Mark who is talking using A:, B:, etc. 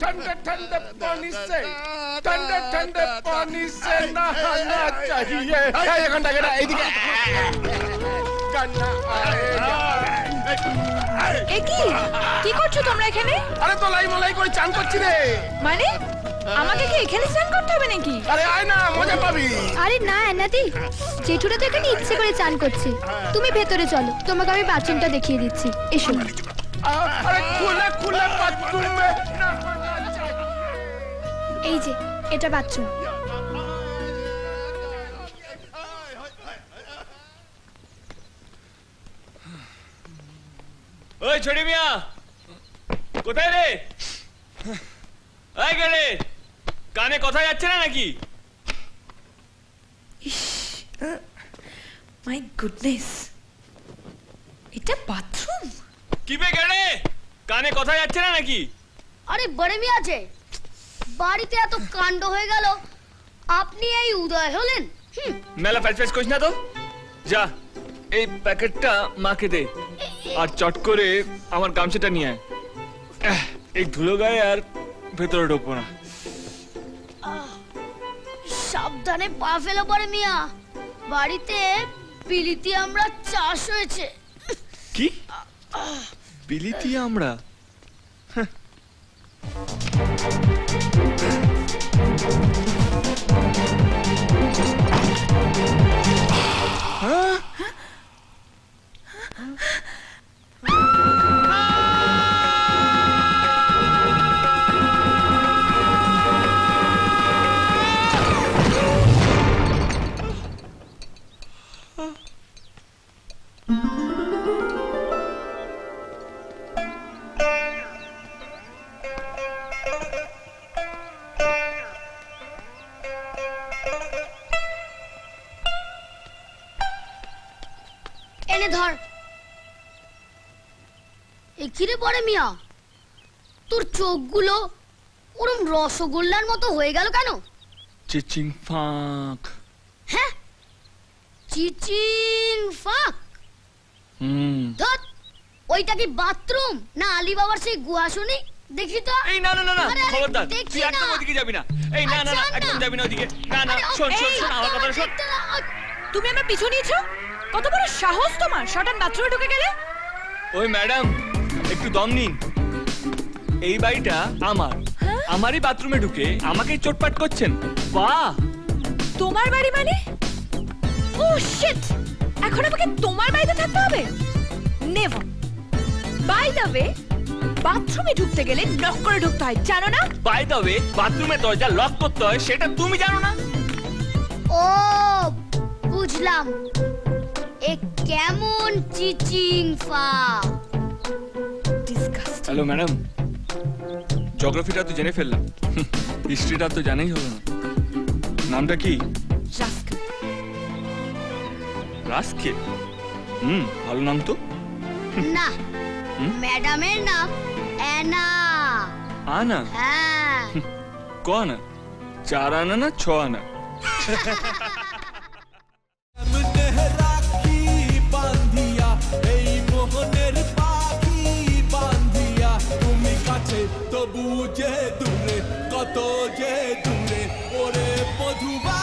A: ठंडे ठंडे पानी से ठंडे ठंडे पानी से नहाना चाहिए एक घंटा घंटा गन्ना आए
B: এ কি করছ তোমরা এখানে?
A: আরে তো লাই মলাই করে চান করছি রে।
B: মানে? আমাকে কি এখানে স্নান করতে হবে নাকি?
A: আরে আয় না মজা পাবি।
C: আরে না এনাদি জেঠুরা তো এখানে ইচ্ছে করে চান করছে। তুমি ভেতরে চলো তোমাকে আমি বাথরুমটা দেখিয়ে দিচ্ছি। এসো।
A: আরে খোলা খোলা বাথরুম।
C: এই যে এটা বাথরুম।
D: ওই ছোটি মিয়া কোথায় রে? এই গেলে কানে কথা যাচ্ছে না নাকি?
B: মাই গুডনেস এটা বাথরুম
D: কি বে গেলে কানে কথা যাচ্ছে না নাকি?
E: আরে বড়মি আছে বাড়িতে এত কাণ্ড হয়ে গেল আপনি এই উদয় হলেন
D: মেলা প্যাচ প্যাচ করিস না তো। যা এই প্যাকেটটা মাকে দে। আর চট করে আমার গামছাটা নিয়ে আয়। এই ধুলো গায়ে আর ভেতরে ঢুকবো না।
E: সাবধানে পা ফেলো পরে মিয়া। বাড়িতে পিলিতি আমরা চাষ হয়েছে।
D: কি? বিলিতি আমরা?
E: এনে ধর। কিরে পরে মিয়া? তোর চোখগুলো ওরম রসগোল্লার মতো হয়ে গেল কেন?
D: চিচিং ফাঁক।
E: হ্যাঁ? চিচিং ফাক।
D: হুম।
E: ধর ওইটা কি বাথরুম না আলী বাবার সেই গুহা শুনি দেখি তো?
D: এই না না না না খবরদার
E: দেখছি
D: তুই একদম ওদিকে যাবি না। এই না না না
E: আচ্ছা,
D: একদম যাবি না ওদিকে। না না শোন শোন শোন আমার কথা শোন।
B: তুমি আমার পিছু নিয়েছো? কত বড় সাহস তোমার? শটান বাথরুমে ঢুকে গেলে?
D: ওই ম্যাডাম একটু দম নিন। এই বাড়িটা আমার।
B: হ্যাঁ?
D: আমারই বাথরুমে ঢুকে আমাকেই চোটপাট করছেন। বাহ!
B: তোমার বাড়ি মানে? ও শিট এখন আমাকে তোমার বাড়িতে থাকতে হবে? নেভার বাই দ্য ওয়ে বাথরুমে ঢুকতে গেলে লক করে ঢুকতে হয় জানো না?
D: বাই দ্য ওয়ে বাথরুমের দরজা লক করতে হয় সেটা তুমি জানো না?
E: ও বুঝলাম। কেমন চিচিং
B: ডিসকাস্ট
D: হ্যালো ম্যাডাম। জিওগ্রাফিটা তো জেনে ফেললাম। হিস্ট্রিটা তো জানাই হলো না। নামটা কি?
B: রাস্কেল
D: রাস্কে হুম ভালো নাম তো।
E: না ম্যাডামের নাম অ্যানা।
D: আনা?
E: হ্যাঁ।
D: ক আনা? চার আনা না ছ আনা?
F: তবু যে দূরে ওরে মধুবা